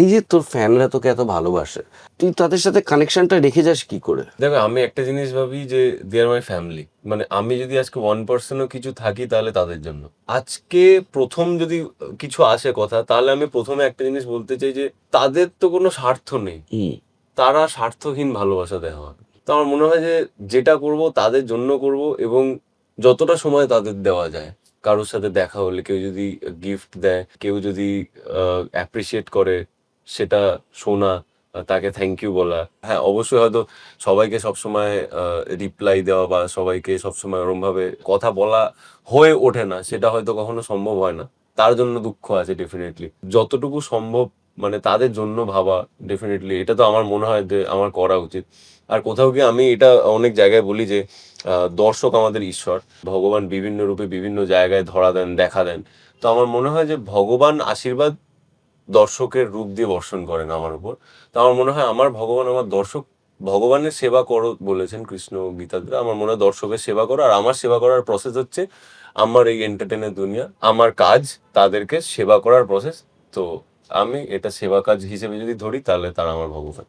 এই যে তোর ফ্যানরা তোকে এত ভালোবাসে তুই তাদের সাথে কানেকশনটা রেখে যাস কি করে? দেখো আমি একটা জিনিস ভাবি যে দে আর মাই ফ্যামিলি মানে আমি যদি আজকে ওয়ান পার্সেন্টও কিছু থাকি তাহলে তাদের জন্য। আজকে প্রথম যদি কিছু আসে কথা তাহলে আমি প্রথমে একটা জিনিস বলতে চাই যে তাদের তো কোনো স্বার্থ নেই। তারা স্বার্থহীন ভালোবাসা দেওয়া হয় তো আমার মনে হয় যে যেটা করব তাদের জন্য করব এবং যতটা সময় তাদের দেওয়া যায়। কারোর সাথে দেখা হলে কেউ যদি গিফট দেয় কেউ যদি অ্যাপ্রিসিয়েট করে সেটা শোনা তাকে থ্যাংক ইউ বলা। হ্যাঁ অবশ্যই হয়তো সবাইকে সবসময় রিপ্লাই দেওয়া বা সবাইকে সবসময় ওরম ভাবে কথা বলা হয়ে ওঠে না, সেটা হয়তো কখনো সম্ভব হয় না। তার জন্য দুঃখ আছে ডেফিনেটলি যতটুকু সম্ভব মানে তাদের জন্য ভাবা ডেফিনেটলি এটা তো আমার মনে হয় যে আমার করা উচিত। আর কোথাও গিয়ে আমি এটা অনেক জায়গায় বলি যে দর্শক আমাদের ঈশ্বর। ভগবান বিভিন্ন রূপে বিভিন্ন জায়গায় ধরা দেন, দেখা দেন। তো আমার মনে হয় যে ভগবান আশীর্বাদ দর্শকের রূপ দিয়ে বর্ষণ করেন আমার উপর। তো আমার মনে হয় আমার ভগবান আমার দর্শক, ভগবানের সেবা করো বলেছেন কৃষ্ণ গীতাদের আমার মনে হয় দর্শকের সেবা করো আর আমার সেবা করার প্রসেস হচ্ছে আমার এই এন্টারটেনের দুনিয়া, আমার কাজ, তাদেরকে সেবা করার প্রসেস তো আমি এটা সেবা কাজ হিসেবে যদি ধরি, তাহলে তারা আমার ভগবান।